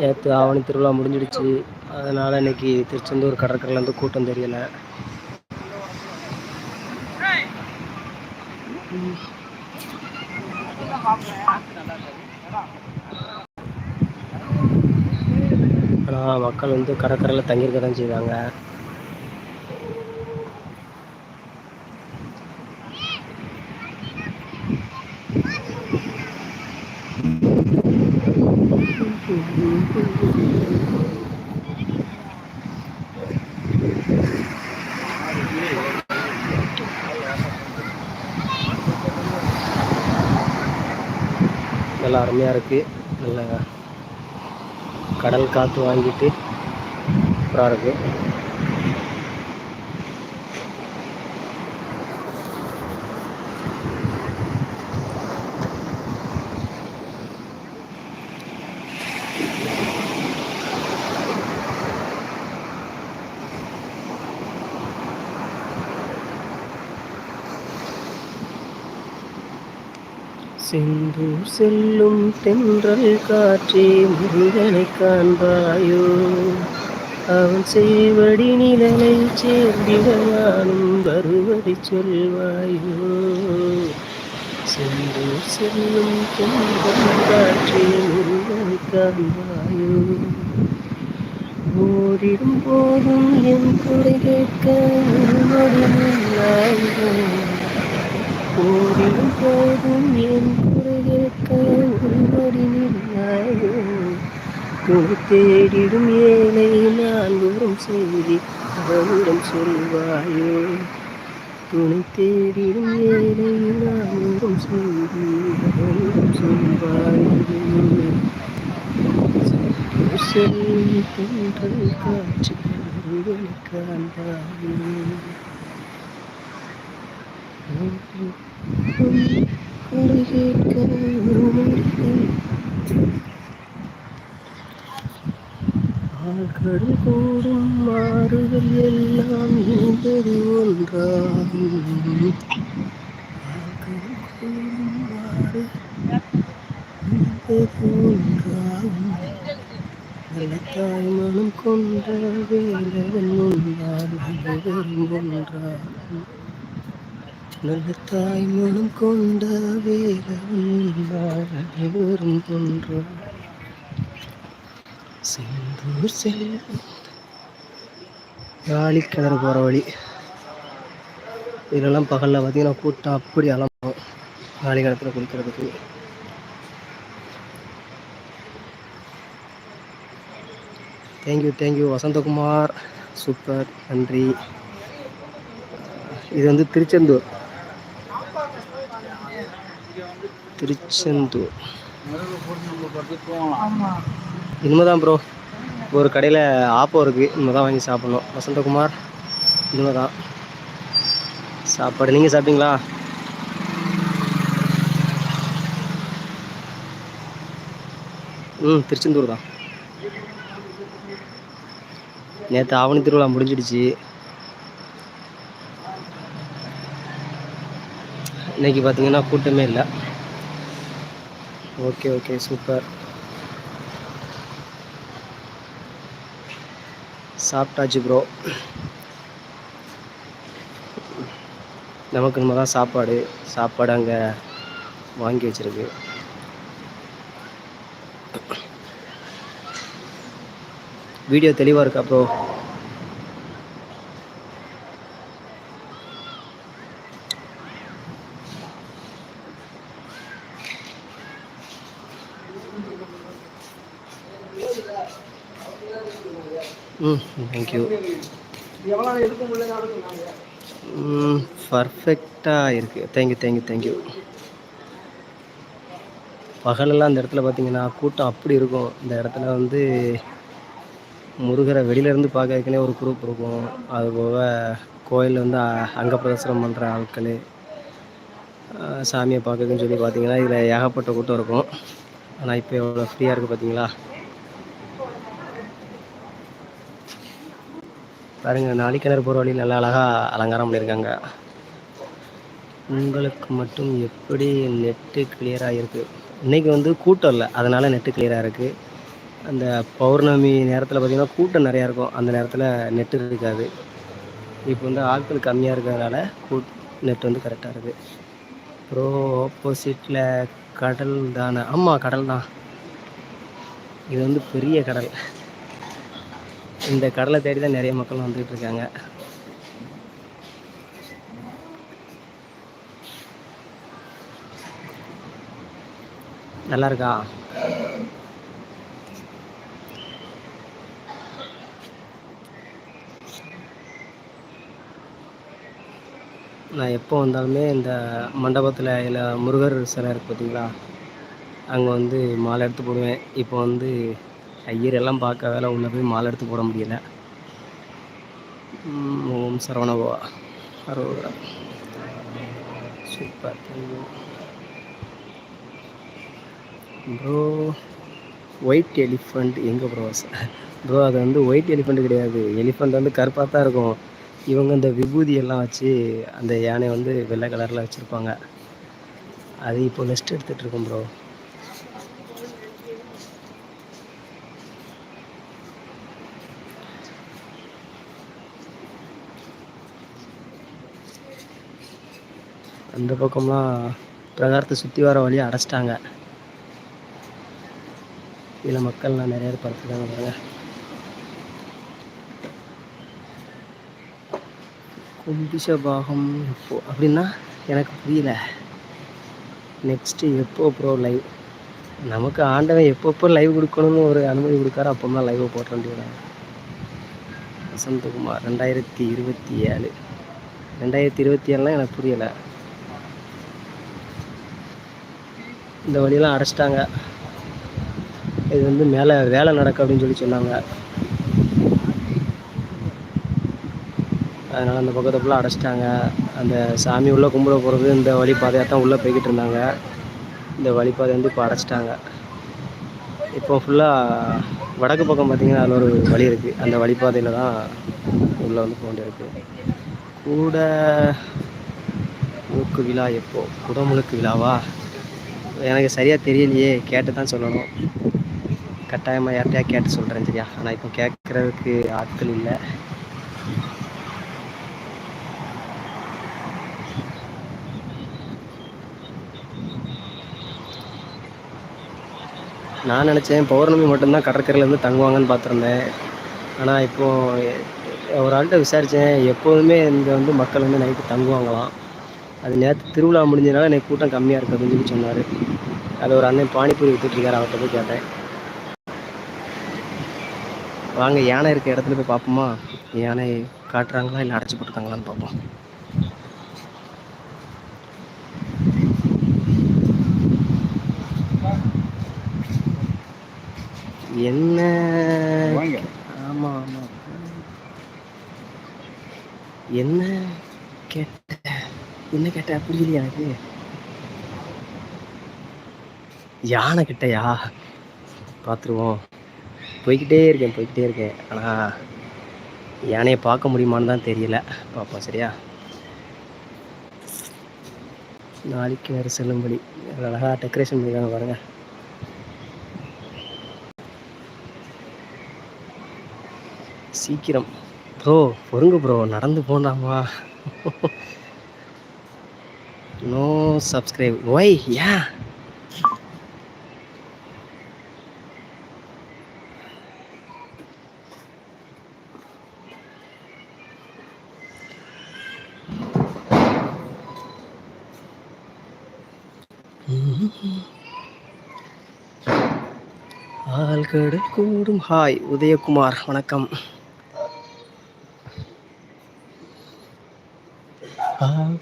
நேற்று ஆவணி திருவிழா முடிஞ்சிடுச்சு. அதனால் இன்றைக்கி திருச்செந்தூர் கடற்கரையிலேருந்து கூட்டம் தெரியலை. ஆனால் மக்கள் வந்து கடற்கரையில் தங்கியிருக்க தான் செய்வாங்க நல்லா அருமையாக இருக்குது நல்ல கடல் காற்று வாங்கிட்டு சூப்பராக இருக்குது சென்று செல்லும் தென்றல் காற்றே முருகனை காண்பாயோ. அவன் செய்வடி நிழலை சேர்ந்திடவானும் வருவதை சொல்வாயோ. சென்று செல்லும் தென்றல் காற்றே முருகனை காண்பாயோ. ஓடிடும் போதும் என் குறை கேட்க ஓடிடும் போதும் என் குறையிருக்க உன்னடி தேடிடும் ஏழை நான் தூரம் செய்தி அவரிடம் சொல்வாயோ. துணை தேடிடும் ஏழை நான் தூரம் செய்தி அவரிடம் சொல்வாயோ. செல்வி தென்றல் காற்று காண்பாயோ ஆழ்கடல் கூடும் மாறுகள் எல்லாம் என்பது ஒன்றாகும். ஆழ்கடல் கூடும் ஒன்றாகும். மனம் கொண்ட வேலவன் ஒன்றாகும். நல்ல தாய் மனம் கொண்ட வேலவரும் கொன்ற செந்தூர் செல்லும் காலி கிணறு போகிற வழி. இதெல்லாம் பகலில் பார்த்தீங்கன்னா கூட்டம் அப்படி அலம்பும். காலி கிணத்துல குளிக்கிறதுக்கு. Thank you thank you Vasanthakumar. Super. நன்றி. இது வந்து திருச்செந்தூர். திருச்செந்தூர். இனிமேதான் ப்ரோ ஒரு கடையில் ஆப்போ இருக்குது இனிமேல் தான் வாங்கி சாப்பிட்ணும். வசந்தகுமார் இனிமேல் தான் சாப்பாடு நீங்கள் சாப்பிட்டீங்களா? ம் திருச்செந்தூர் தான். நேற்று ஆவணி திருவிழா முடிஞ்சிடுச்சு. இன்னைக்கு பார்த்தீங்கன்னா கூட்டமே இல்லை. Okay okay super. சாப்பிட்டாச்சு ப்ரோ நமக்கு நம்ம தான் சாப்பாடு. சாப்பாடு அங்கே வாங்கி வச்சிருக்கு. வீடியோ தெளிவாக இருக்கா ப்ரோ ம் தேங்க்யூ பர்ஃபெக்டாக இருக்குது தேங்க்யூ தேங்க்யூ தேங்க்யூ பகலெல்லாம் அந்த இடத்துல பார்த்தீங்கன்னா கூட்டம் அப்படி இருக்கும். இந்த இடத்துல வந்து முருகரை வெளியிலேருந்து பார்க்கறதுக்குனே ஒரு குரூப் இருக்கும். அது போக கோயிலில் வந்து அங்க பிரதர்சனம் பண்ணுற ஆட்கள் சாமியை பார்க்கறதுன்னு சொல்லி பார்த்தீங்கன்னா இதில் ஏகப்பட்ட கூட்டம் இருக்கும். ஆனால் இப்போ எவ்வளோ ஃப்ரீயாக இருக்குது பார்த்தீங்களா பாருங்க நாளிக்கிணறு போகிற வழி நல்லா அழகாக அலங்காரம் பண்ணியிருக்காங்க உங்களுக்கு மட்டும் எப்படி நெட்டு கிளியராக இருக்குது இன்றைக்கி வந்து கூட்டம் இல்லை அதனால் நெட்டு கிளியராக இருக்குது அந்த பௌர்ணமி நேரத்தில் பார்த்திங்கன்னா கூட்டம் நிறையா இருக்கும் அந்த நேரத்தில் நெட்டு இருக்காது. இப்போ வந்து ஆட்கள் கம்மியாக இருக்கிறதுனால கூட் நெட் வந்து கரெக்டாக இருக்குது ப்ரோ ஆப்போசிட்டில் கடல் தானே? ஆமாம் கடல் தான். இது வந்து பெரிய கடல். இந்த கடலை தேடி தான் நிறைய மக்கள் வந்துட்டு இருக்காங்க. நல்லா இருக்கா? நான் எப்போ வந்தாலுமே இந்த மண்டபத்தில் இல்லை முருகர் சிலை இருக்குது பார்த்தீங்களா அங்கே வந்து மாலை எடுத்து போடுவேன். இப்போ வந்து ஐயர் எல்லாம் பார்க்க வேலை உள்ள போய் மாலை எடுத்து போட முடியல. ஓம் சரவணபவா அரோரா சூப்பர். ப்ரோ ஒயிட் எலிஃபண்ட் எங்கே ப்ரோ ப்ரோ அது வந்து ஒயிட் எலிஃபண்ட் கிடையாது. எலிஃபண்ட் வந்து கருப்பாக தான் இருக்கும். இவங்க இந்த விபூதி எல்லாம் வச்சு அந்த யானை வந்து வெள்ளை கலரில் வச்சுருப்பாங்க. அது இப்போ லிஸ்ட் எடுத்துகிட்டு இருக்கோம் ப்ரோ அந்த பக்கம்லாம் பிரகாரத்தை சுற்றி வர வழியை அடைச்சிட்டாங்க. இதில் மக்கள்லாம் நிறைய பேர் படுத்துருக்காங்க பாருங்கள் கும்பிஷபாகம் எப்போ அப்படின்னா எனக்கு புரியல. நெக்ஸ்ட்டு எப்போ ப்ரோ லைவ் நமக்கு ஆண்டவன் எப்பப்போ லைவ் கொடுக்கணும்னு ஒரு அனுமதி கொடுக்காரோ தான் லைவை போட்ட வேண்டியதான் வசந்தகுமார் ரெண்டாயிரத்தி இருபத்தி ஏழு. ரெண்டாயிரத்தி இருபத்தி ஏழுலாம் எனக்கு புரியலை. இந்த வழியெல்லாம் அடைச்சிட்டாங்க. இது வந்து மேலே வேலை நடக்கு அப்படின்னு சொல்லி சொன்னாங்க. அதனால் அந்த பக்கத்தை ஃபுல்லாக அடைச்சிட்டாங்க. அந்த சாமி உள்ளே கும்பிட போகிறது இந்த வழிபாதையாக தான் உள்ளே போய்கிட்டு இருந்தாங்க. இந்த வழிபாதை வந்து இப்போ அடைச்சிட்டாங்க. இப்போ ஃபுல்லாக வடக்கு பக்கம் பார்த்திங்கன்னா அதில் ஒரு வழி இருக்குது அந்த வழிப்பாதையில் தான் உள்ளே வந்து போக வேண்டியிருக்கு. கூட மூக்கு விழா எப்போ? குடமுழுக்கு விழாவா? எனக்கு சரியாக தெரியலையே கேட்டு தான் சொல்லணும். கட்டாயமாக யார்கிட்டயா கேட்டு சொல்கிறேன் சரியா? ஆனால் இப்போ கேட்குறதுக்கு ஆட்கள் இல்லை. நான் நினச்சேன் பௌர்ணமி மட்டும்தான் கடற்கரையிலேருந்து தங்குவாங்கன்னு பார்த்துருந்தேன். ஆனால் இப்போது ஒரு ஆள்கிட்ட விசாரித்தேன் எப்போதுமே இங்கே வந்து மக்கள் வந்து நைட்டு தங்குவாங்களாம். அது நேற்று திருவிழா முடிஞ்சதுனால எனக்கு கூட்டம் கம்மியாக இருக்குது அப்படின்னு சொல்லி சொன்னார். அது ஒரு அண்ணன் பானிபூரி விற்றுட்ருக்காரு அவர்கிட்ட போய் கேட்டேன். வாங்க யானை இருக்க இடத்துல போய் பார்ப்போமா? யானை காட்டுறாங்களா இல்லை அடைச்சி போட்டுருக்காங்களான்னு பார்ப்போம். என்ன? ஆமா ஆமா. என்ன? என்ன கேட்ட புரியலையா எனக்கு யானை கிட்டயா? பார்த்துருவோம் போய்கிட்டே இருக்கேன் போய்கிட்டே இருக்கேன். ஆனால் யானையை பார்க்க முடியுமான்னு தான் தெரியல. பார்ப்போம் சரியா? நாளைக்கு வேறு செல்லும்படி. அழகாக டெக்கரேஷன் பண்ணிருக்காங்க பாருங்கள் சீக்கிரம். ப்ரோ பொறுங்க ப்ரோ நடந்து போனாமா நோ சப்ஸ்கிரைப் ஒய் யா ஆள்கடல் கூடும். ஹாய் உதயகுமார். வணக்கம்.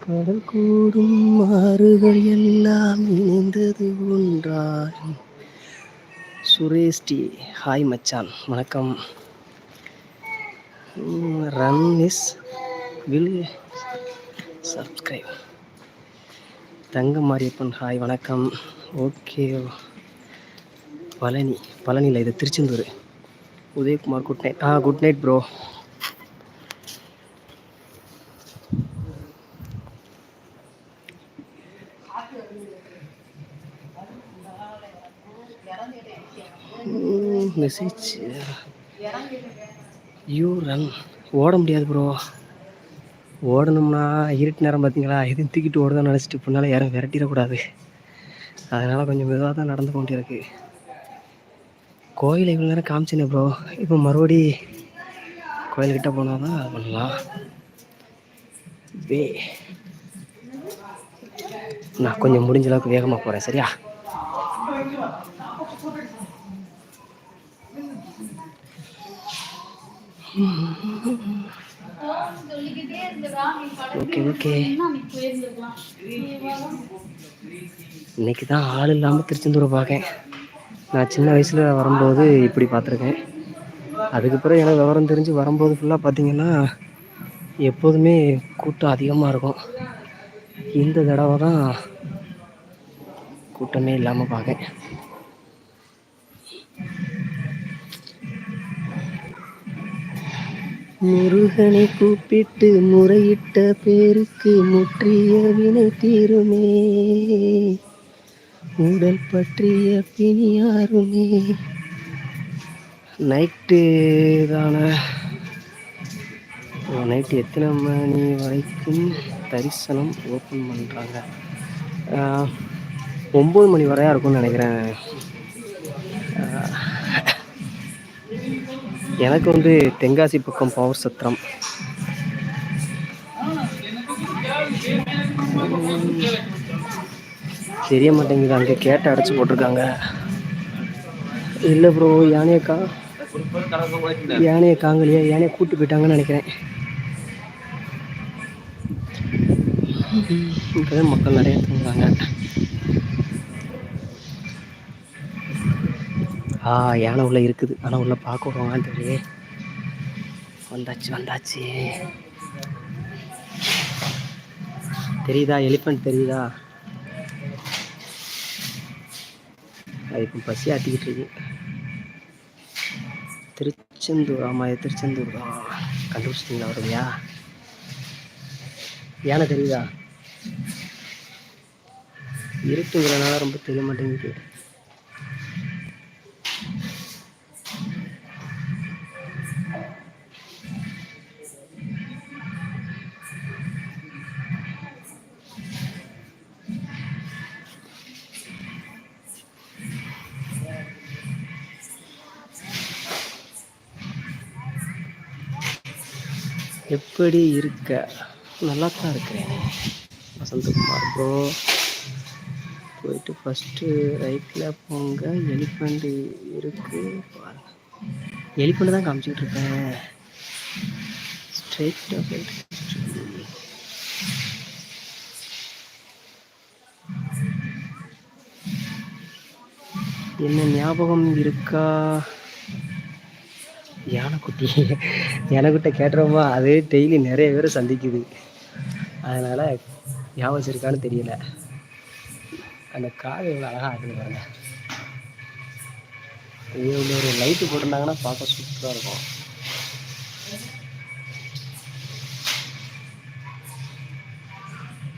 கடல் கூடும் ஆறுகள் எல்லாம் இணைந்தது ஒன்றாய். சுரேஷ்டி ஹாய் மச்சான் வணக்கம். Run is will subscribe Thanga Mariyappan hi வணக்கம். ஓகே பழனி பழனியில் இது Tiruchendur. Udhayakumar good night ah good night bro message you run ஓட முடியாது ப்ரோ ஓடணும்னா இருட்டு நேரம் பார்த்தீங்களா? எதுவும் தூக்கிட்டு ஓடுதான் நினச்சிட்டு பின்னால் யாரும் விரட்டிடக்கூடாது. அதனால் கொஞ்சம் மெதுவாக தான் நடந்து கொண்டிருக்கு கோயில் இவ்வளோ நேரம் காமிச்சினே ப்ரோ இப்போ மறுபடி கோயில்கிட்ட போனால் தான் பண்ணலாம். வே. நான் கொஞ்சம் முடிஞ்ச அளவுக்கு வேகமாக போகிறேன் சரியா? Okay okay. இன்னைக்கு தான் ஆள் இல்லாமல் திருச்செந்தூரை பார்க்கேன். நான் சின்ன வயசில் வரும்போது இப்படி பார்த்துருக்கேன். அதுக்கப்புறம் எனக்கு விவரம் தெரிஞ்சு வரும்போது ஃபுல்லாக பார்த்தீங்கன்னா எப்போதுமே கூட்டம் அதிகமாக இருக்கும். இந்த தடவை தான் கூட்டமே இல்லாமல் பார்க்கேன். முருகனை கூப்பிட்டு முறையிட்ட பேருக்கு முற்றிய வினை தீருமே. உடல் பற்றிய பிணியாருமே நைட்டு தானே. நைட்டு எத்தனை மணி வரைக்கும் தரிசனம் ஓப்பன் பண்ணுறாங்க ஒம்பது மணி வரையா இருக்கும்னு நினைக்கிறேன். எனக்கு வந்து தென்காசி பக்கம் பவர் சத்திரம். தெரிய மாட்டேங்குது அங்கே கேட்ட அடைச்சி போட்டிருக்காங்க. இல்லை ப்ரோ யானையக்கா யானையை காங்கலையா யானையை கூட்டு போயிட்டாங்கன்னு நினைக்கிறேன். இப்போதான் மக்கள் நிறைய தூங்குறாங்க. ஆ யானை உள்ள இருக்குது. ஆனால் உள்ள பார்க்க விடுவாங்கன்னு தெரியல வந்தாச்சு வந்தாச்சு. தெரியுதா? எலிஃபண்ட் தெரியுதா? அது இப்போ பசி ஆட்டிக்கிட்டு இருக்கு. திருச்செந்தூர். ஆமாம் இது திருச்செந்தூர் தான். கண்டுபிடிச்சிட்டிங்களா வருவியா யானை தெரியுதா? இருட்டுங்கிறனால ரொம்ப தெரிய மாட்டேங்குது. எப்படி இருக்க. நல்லா தான் இருக்கிறேன். வசந்தகுமார் ப்ரோ போயிட்டு ஃபஸ்ட்டு ரைட்டில் போங்க. எலிஃபண்ட் இருக்கு. பாருங்க. எலிஃபண்ட் தான் காமிச்சிக்கிட்டு இருக்கேன். ஸ்ட்ரைட்டாக போயிட்டு என்ன ஞாபகம் இருக்கா? யானைக்குட்டி. யானைக்குட்டை கேட்டுறோமா அது டெய்லி நிறைய பேர் சந்திக்குது. அதனால் ஞாபகம் வச்சுருக்கான்னு தெரியல. அந்த காது எவ்வளோ அழகாக ஆகுது பாருங்க. இது ஒரு லைட்டு போட்டிருந்தாங்கன்னா பார்க்க சூப்பராக இருக்கும்.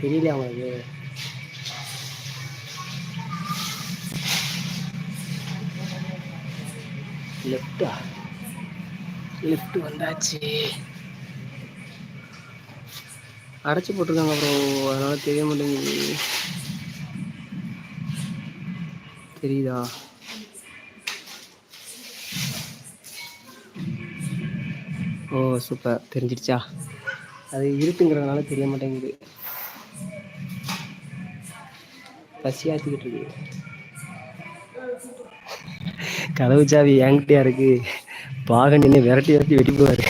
தெரியல அவங்களுக்கு லெஃப்டா லிஃப்ட் வந்தாச்சு. அடைச்சி போட்டிருக்காங்க அப்புறம் அதனால தெரிய மாட்டேங்குது. தெரியுதா? ஓ சூப்பர் தெரிஞ்சிடுச்சா? அது இருட்டுங்கிறதுனால தெரிய மாட்டேங்குது. பசியாத்திக்கிட்டு இருக்கு. கதவு சாவி என்கிட்டயா இருக்கு? பாகன் என்ன விரட்டி விரட்டி வெட்டி போவார்.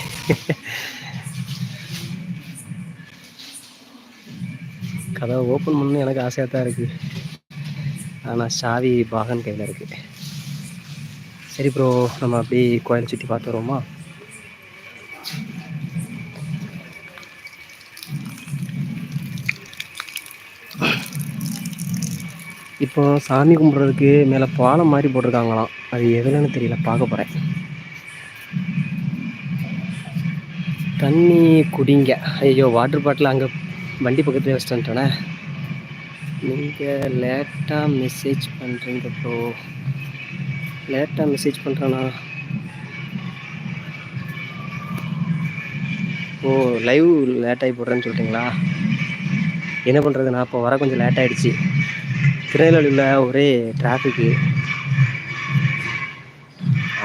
கதவை ஓப்பன் பண்ணணும் எனக்கு ஆசையாக தான் இருக்குது ஆனால் சாவி பாகன் கையில் இருக்குது சரி ப்ரோ நம்ம அப்படியே கோயில் சுற்றி பார்த்து வருவோமா? இப்போ சாமி கும்பிட்றதுக்கு மேலே பாலம் மாதிரி போட்டிருக்காங்களாம். அது எதுலன்னு தெரியல பார்க்க போகிறேன் தண்ணி குடிங்க. ஐயோ வாட்டர் பாட்டில் அங்கே வண்டி பக்கத்தில் வச்சுட்டேன்ட்டானே நீங்கள் லேட்டாக மெசேஜ் பண்ணுறீங்க ப்ரோ லேட்டாக மெசேஜ் பண்ணுறேண்ணா ஓ லைவ் லேட்டாகி போடுறேன்னு சொல்கிறீங்களா என்ன பண்ணுறதுண்ணா இப்போ வர கொஞ்சம் லேட் ஆகிடுச்சி திருநெல்வேலியில் ஒரே டிராஃபிக்கு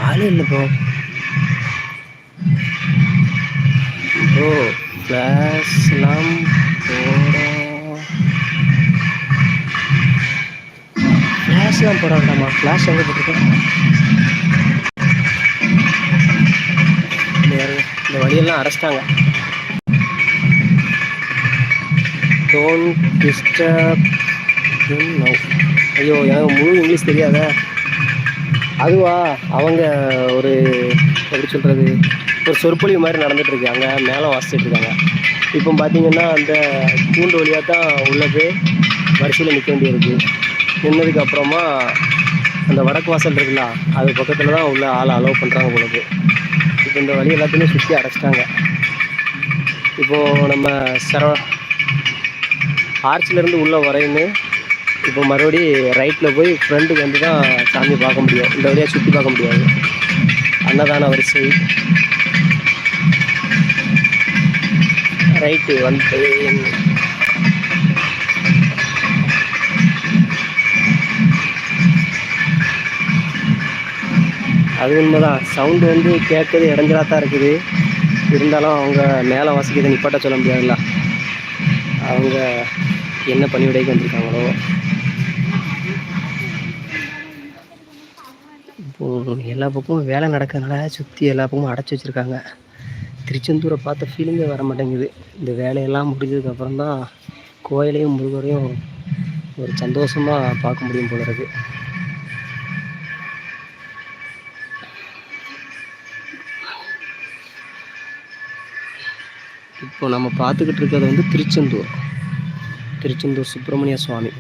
ஆளே இல்லை ப்ரோ ப்ரோ கிளாஸ்லாம் போட. கிளாஸ்லாம் போட வேண்டாமா ஃப்ளாஷ் எங்கே போட்டிருக்கேன் இந்த வழியெல்லாம் அரைச்சிட்டாங்க. டோன்ட் டிஸ்டர்ப் ஐயோ எனக்கு முழு இங்கிலீஷ் தெரியாத. அதுவா? அவங்க ஒரு எப்படி சொல்கிறது ஒரு சொற்பொழிவு மாதிரி நடந்துட்டு இருக்காங்க அங்கே மேலே வாசிச்சுட்டு இருக்காங்க இப்போ பார்த்தீங்கன்னா அந்த கூண்டு வழியாக தான் உள்ளது போய் வரிசையில் நிற்க வேண்டியிருக்கு. நின்னதுக்கு அப்புறமா அந்த வடக்கு வாசல் இருக்குல்ல அது பக்கத்தில் தான் உள்ள ஆளை அலோவ் பண்ணுறாங்க உங்களுக்கு இப்போ இந்த வழி எல்லாத்தையுமே சுற்றி அடைச்சிட்டாங்க. இப்போது நம்ம சரவ ஆர்ச்சிலேருந்து உள்ளே வரையுமே இப்போ மறுபடி ரைட்டில் போய் ஃப்ரெண்டுக்கு வந்து தான் சாமி பார்க்க முடியும். இந்த வழியாக சுற்றி பார்க்க முடியாது. அன்னதான வரிசை. ரைட்டு வந்து அது உண்மைதான். சவுண்டு வந்து கேட்குறது இடைஞ்சலாக தான் இருக்குது. இருந்தாலும் அவங்க மேலே வாசிக்கிறத நிப்பாட்ட சொல்ல முடியாதுல்ல. அவங்க என்ன பணிவிடைக்கு வந்திருக்காங்களோ. இப்போது எல்லா பக்கமும் வேலை நடக்கிறதுனால சுற்றி எல்லா பக்கமும் அடைச்சி வச்சுருக்காங்க. திருச்செந்தூரை பார்த்த ஃபீலிங்கே வர மாட்டேங்குது இந்த வேலையெல்லாம் முடிஞ்சதுக்கப்புறம் தான் கோயிலையும் முருகரையும் ஒரு சந்தோஷமாக பார்க்க முடியும் போல இருக்குது இப்போ நம்ம பார்த்துக்கிட்டு இருக்கிறது வந்து திருச்செந்தூர். திருச்செந்தூர் சுப்பிரமணிய சுவாமி.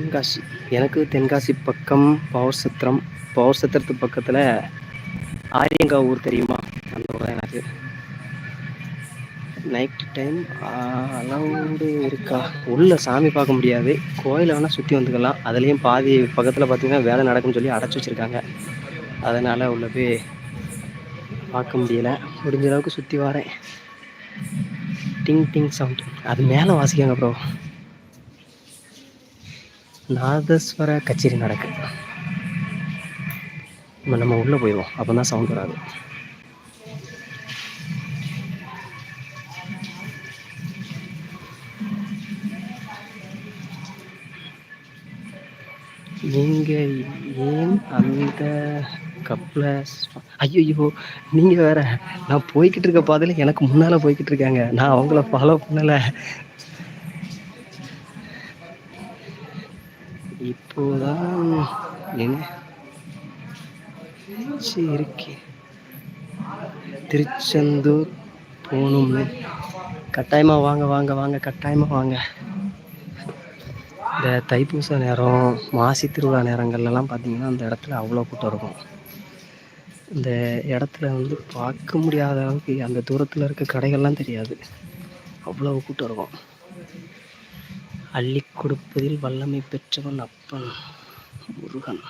தென்காசி. எனக்கு தென்காசி பக்கம் பவர் சத்திரம் பவர் சத்திரத்து பக்கத்தில் ஆரியங்கா ஊர் தெரியுமா? அந்த ஊர் தான் எனக்கு. நைட் டைம் அலவுடு இருக்கா? உள்ள சாமி பார்க்க முடியாது. கோயிலை வேணால் சுற்றி வந்துக்கலாம். அதுலேயும் பாதி பக்கத்தில் பார்த்தீங்கன்னா வேலை நடக்கும்னு சொல்லி அடைச்சி வச்சுருக்காங்க. அதனால் உள்ள போய் பார்க்க முடியலை. முடிஞ்ச அளவுக்கு சுற்றி வரேன். டிங் டிங் சவுண்ட் அது மேலே வாசிக்காங்க ப்ரோ நாதஸ்வர கச்சேரி நடக்குது நம்ம நம்ம உள்ளே போயிடுவோம். அப்போ தான் சவுண்ட் வராது. நீங்கள் ஏன் அந்த கப்பில் ஐயோ நீங்கள் வேற நான் போய்கிட்டு இருக்க பாதையில் எனக்கு முன்னால் போய்கிட்டு இருக்காங்க. நான் அவங்கள ஃபாலோ பண்ணலை. இப்போதான் என்ன இருக்கே. திருச்செந்தூர் போகணும்னு. கட்டாயமாக வாங்க வாங்க வாங்க கட்டாயமாக வாங்க. இந்த தைப்பூச நேரம் மாசி திருவிழா நேரங்கள்லாம் பார்த்தீங்கன்னா அந்த இடத்துல அவ்வளோ கூட்டம் இருக்கும். இந்த இடத்துல வந்து பார்க்க முடியாத அளவுக்கு அந்த தூரத்தில் இருக்க கடைகள்லாம் தெரியாது. அவ்வளோ கூட்டம் இருக்கும். அள்ளி கொடுப்பதில் வல்லமை பெற்றவன் அப்பன் முருகன்.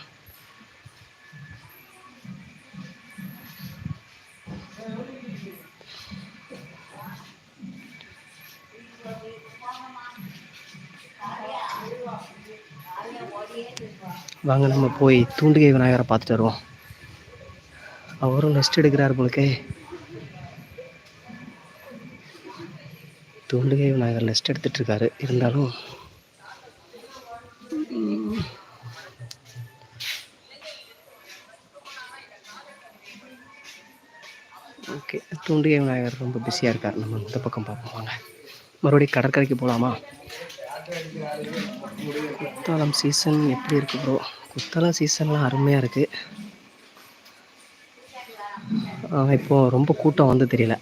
வாங்க நம்ம போய் தூண்டுகை விநாயகரை பார்த்துட்டு வருவோம். அவரும் ரெஸ்ட் எடுக்கிறார் போலுக்கே. தூண்டுகை விநாயகர் ரெஸ்ட் எடுத்துட்டு இருக்காரு. இருந்தாலும் ஓகே தூண்டிகை விநாயகர் ரொம்ப பிஸியாக இருக்கார். நம்ம இந்த பக்கம் பார்ப்போம். வாங்க. மறுபடியும் கடற்கரைக்கு போகலாமா குத்தாலம் சீசன் எப்படி இருக்கு ப்ரோ குத்தாலம் சீசன்லாம் அருமையாக இருக்குது இப்போது ரொம்ப கூட்டம் வந்து தெரியல.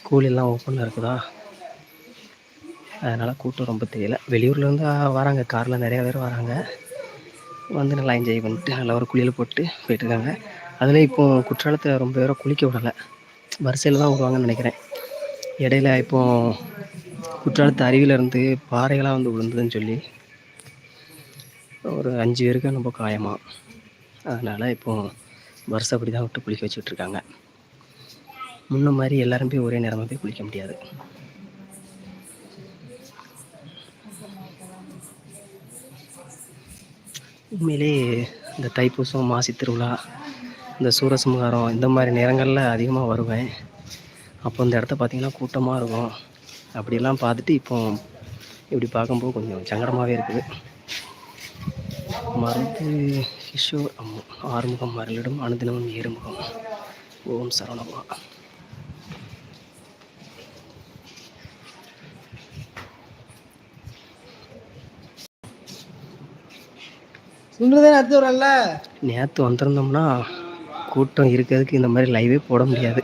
ஸ்கூல் எல்லாம் ஓப்பனில் இருக்குதா? அதனால் கூட்டம் ரொம்ப தெரியல. வெளியூர்லேருந்து வராங்க. காரில் நிறையா பேர் வராங்க. வந்து நல்லா என்ஜாய் பண்ணிட்டு நல்லா ஒரு குளியல் போட்டு போயிட்டுருக்காங்க அதில் இப்போது குற்றாலத்தில் ரொம்ப பேரை குளிக்க விடலை. வரிசையில் தான் விடுவாங்கன்னு நினைக்கிறேன். இடையில இப்போது குற்றாலத்து அருவியிலேருந்து பாறைகளாக வந்து விழுந்ததுன்னு சொல்லி ஒரு அஞ்சு பேருக்கு ரொம்ப காயமாக அதனால் இப்போது வருஷம் அப்படி தான் விட்டு குளிக்க வச்சுட்ருக்காங்க முன்ன மாதிரி எல்லாரும் போய் ஒரே நேரமாக போய் குளிக்க முடியாது. உண்மையிலே இந்த தைப்பூசம் மாசி திருவிழா இந்த சூரசம்ஹாரம் இந்த மாதிரி நேரங்களில் அதிகமாக வருவேன். அப்போ இந்த இடத்த பார்த்திங்கன்னா கூட்டமாக இருக்கும். அப்படிலாம் பார்த்துட்டு இப்போ இப்படி பார்க்கும்போது கொஞ்சம் சங்கடமாகவே இருக்குது. மருந்து கிஷோர் ஆறுமுகம் மரலிடம் அனுதினமும் ஏறுமுகம். ஓம் சரவணமா சொல்றதே அடுத்து வரல? நேற்று வந்திருந்தோம்னா கூட்டம் இருக்கிறதுக்கு இந்த மாதிரி லைவே போட முடியாது.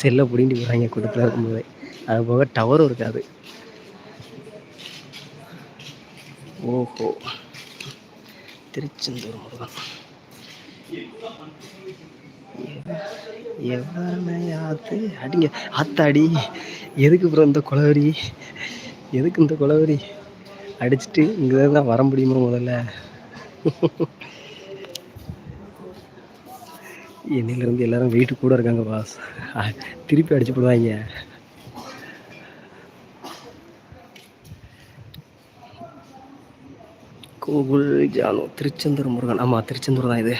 செல்லை பிடிங்கிட்டு போகிறாங்க கூட்டத்தில் இருக்கும்போது. அது போக டவரும் இருக்காது. ஓஹோ. திருச்செந்தூர் முருகன். எவனையாத்து அடிங்க. ஆத்தாடி எதுக்கு அப்புறம் இந்த குளவரி எதுக்கு இந்த குளவரி அடிச்சுட்டு இங்கே தான் வர முடியுமா முதல்ல? என்னிலிருந்து எல்லாரும் வெயிட்டு கூட இருக்காங்க பாஸ் திருப்பி அடிச்சு போடுவாங்க. கோகுல் ஜானு திருச்செந்தூர் முருகன். ஆமாம் திருச்செந்தூர் தான் இது.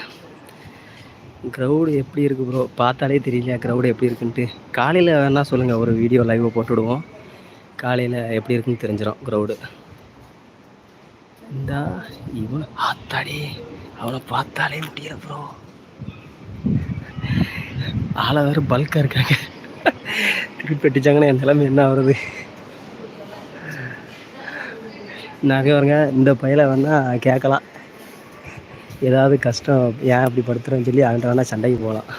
க்ரௌடு எப்படி இருக்குது ப்ரோ பார்த்தாலே தெரியல க்ரௌடு எப்படி இருக்குன்ட்டு? காலையில் வேணால் சொல்லுங்கள் ஒரு வீடியோ லைவை போட்டுவிடுவோம். காலையில் எப்படி இருக்குன்னு தெரிஞ்சிடும் க்ரௌடு. இந்தா இவனை ஆத்தாடி. அவனை பார்த்தாலே முடியல ப்ரோ ஆளை வேறு பல்காக இருக்காங்க. திருப்பி அடிச்சாங்கன்னா என் நிலைமை என்ன ஆகுறது? நிறைய வருங்க. இந்த பையில வேணால் கேட்கலாம். ஏதாவது கஷ்டம் ஏன் அப்படி படுத்துறோன்னு சொல்லி அவன்கிட்ட வேணால் சண்டைக்கு போகலாம்.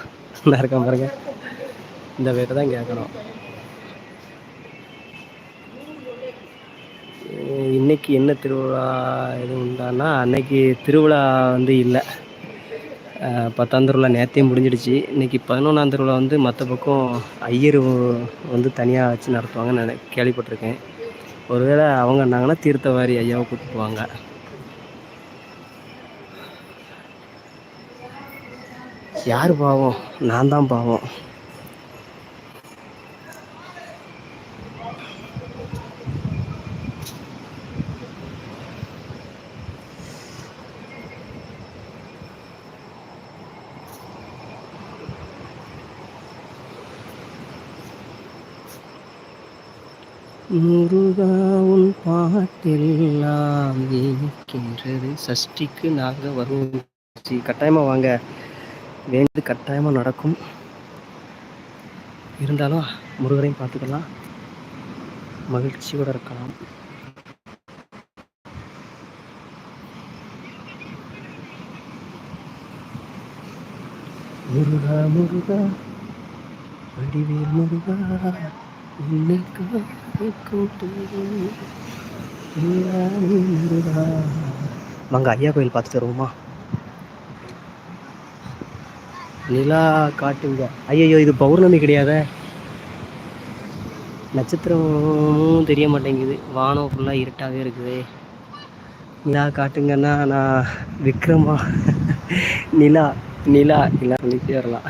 நான் இருக்கேன் பாருங்க. இந்த பேரை தான் கேட்கணும். இன்னைக்கு என்ன திருவிழா எதுவும் உண்டானா அன்னைக்கு திருவிழா வந்து இல்லை. பத்தாம் திருவிழா நேற்றையும் முடிஞ்சிடுச்சு. இன்றைக்கி பதினொன்றாம் திருவிழா வந்து மற்ற பக்கம் ஐயர் வந்து தனியாக வச்சு நடத்துவாங்கன்னு நினை கேள்விப்பட்டிருக்கேன். ஒருவேளை அவங்க இருந்தாங்கன்னா தீர்த்தவாரி ஐயாவை கூப்பிட்டு போவாங்க யார் பாவம்? நான் தான் பாவம். முருகா உன் பாட்டெல்லாம் இனிக்கின்றது சஷ்டிக்கு நாங்கள் வருவோம் கட்டாயமாக வாங்க. வேண்டு கட்டாயமாக நடக்கும். இருந்தாலும் முருகரையும் பார்த்துக்கலாம். மகிழ்ச்சியோடு இருக்கலாம். முருகா முருகா வடிவேல் முருகா. வாங்க ஐயா கோயில் பார்த்து தருவோமா? நிலா காட்டுங்க. ஐயோ இது பௌர்ணமி கிடையாத. நட்சத்திரமும் தெரிய மாட்டேங்குது. வானம் ஃபுல்லாக இருட்டாகவே இருக்குது. நிலா காட்டுங்கன்னா நான் விக்ரமா. நிலா நிலா நிலா சொல்லிட்டே வரலாம்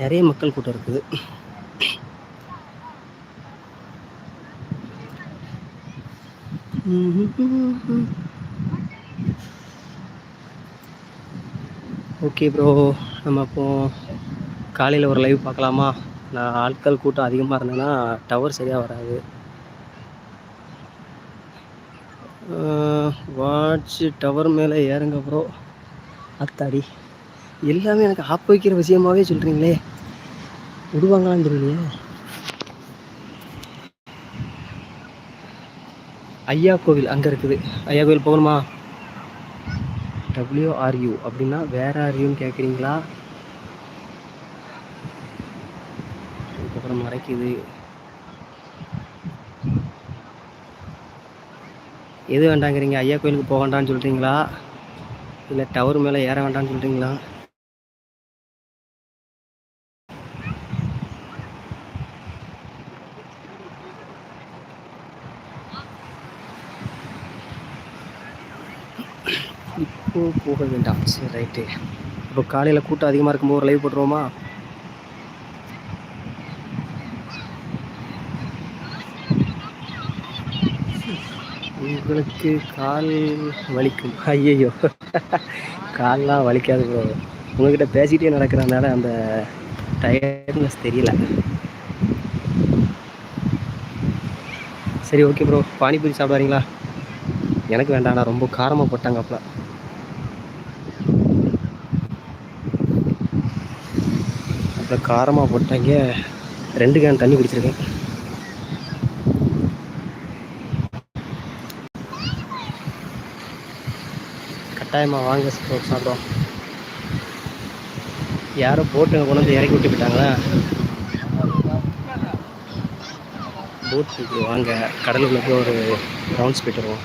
நிறைய மக்கள் கூட்டம் இருக்குது. ஓகே ப்ரோ நம்ம இப்போ காலையில் ஒரு லைவ் பார்க்கலாமா? நான் ஆட்கள் கூட்டம் அதிகமாக இருந்தேன்னா டவர் சரியாக வராது. வாட்ச் டவர் மேலே ஏறுங்க ப்ரோ அத்தாடி. எல்லாமே எனக்கு ஆப்பு வைக்கிற விஷயமாவே சொல்கிறீங்களே விடுவாங்களான்னு தெரியலையே. ஐயா கோவில் அங்கே இருக்குது. ஐயா கோவில் போகணுமா? டபிள்யூஆர்யூ அப்படின்னா வேற ஆர்யூன்னு கேட்குறீங்களா அதுக்கப்புறம் மறைக்குது. எது வேண்டாங்கிறீங்க? ஐயா கோயிலுக்கு போக வேண்டாம்னு சொல்கிறீங்களா இல்லை டவர் மேலே ஏற வேண்டாம்னு சொல்கிறீங்களா போக வேண்டாம் சரி ரைட்டு இப்போ காலையில் கூட்டம் அதிகமாக இருக்கும்போது ஒரு லைவ் போட்டுருவோமா? உங்களுக்கு கால் வலிக்கும். ஐயையோ. கால்லாம் வலிக்காது ப்ரோ உங்ககிட்ட பேசிகிட்டே நடக்கிறதுனால அந்த டயர்ட்னஸ் தெரியல. சரி ஓகே ப்ரோ பானிபூரி சாப்பிடாதீங்களா? எனக்கு வேண்டாம் ரொம்ப காரமாக போட்டாங்க அப்போ அப்போ காரமாக போட்டாங்க. ரெண்டு கேன் தண்ணி குடிச்சிருக்கேன். கட்டாயமாக வாங்க சாப்பிடும் யாரோ போட்டு கொண்டு வந்து இறக்கி விட்டு போயிட்டாங்களா? போட்டுக்கு வாங்க. கடலுக்குள்ள போய் ஒரு ரவுண்ட்ஸ் போயிட்டு வருவோம்.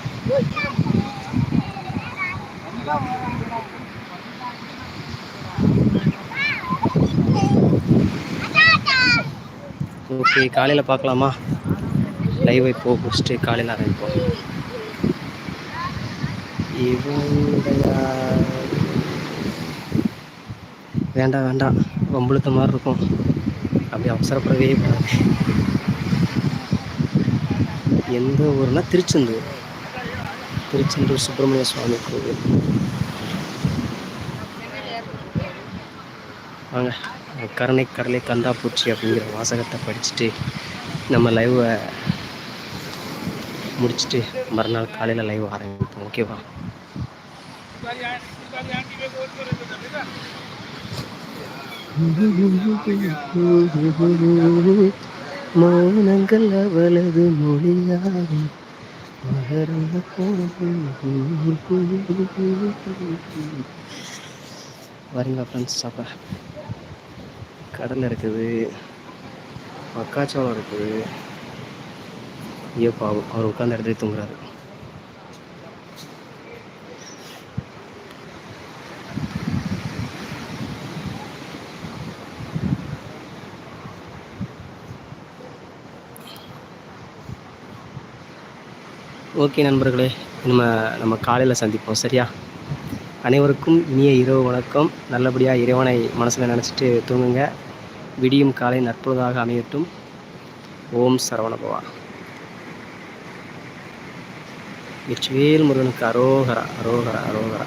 ஓகே காலையில் பார்க்கலாமா? லைவ் இப்போ முடிச்சுட்டு காலையில் ஆரம்பிப்போம் வேண்டாம் வேண்டாம். வம்புழுத்த மாதிரி இருக்கும். அப்படி அவசரப்படவே கூடாது. எந்த ஊர்னா திருச்செந்தூர். திருச்செந்தூர் சுப்பிரமணிய சுவாமி கோவில். வாங்க. கருணை கடலை கந்தா பூச்சி அப்படிங்கிற வாசகத்தை படிச்சுட்டு நம்ம லைவை முடிச்சுட்டு மறுநாள் காலையில் லைவ் ஆரம்பிப்போம். ஓகேவா மௌனங்கள் அவளது மொழியாகும். வரீங்களா ஃப்ரெண்ட்ஸ் சாப்பிட கடலை இருக்குது. மக்காச்சோளம் இருக்குது. ஐயோ பாவம் அவர் உட்காந்து இடத்துல தூங்குறாரு. ஓகே நண்பர்களே நம்ம நம்ம காலையில் சந்திப்போம் சரியா? அனைவருக்கும் இனிய இரவு வணக்கம். நல்லபடியாக இறைவனை மனசில் நினச்சிட்டு தூங்குங்க. விடியும் காலை நற்பொழுதாக அமையட்டும். ஓம் சரவணபவா. வெற்றிவேல் முருகனுக்கு அரோகரா அரோகரா அரோகரா.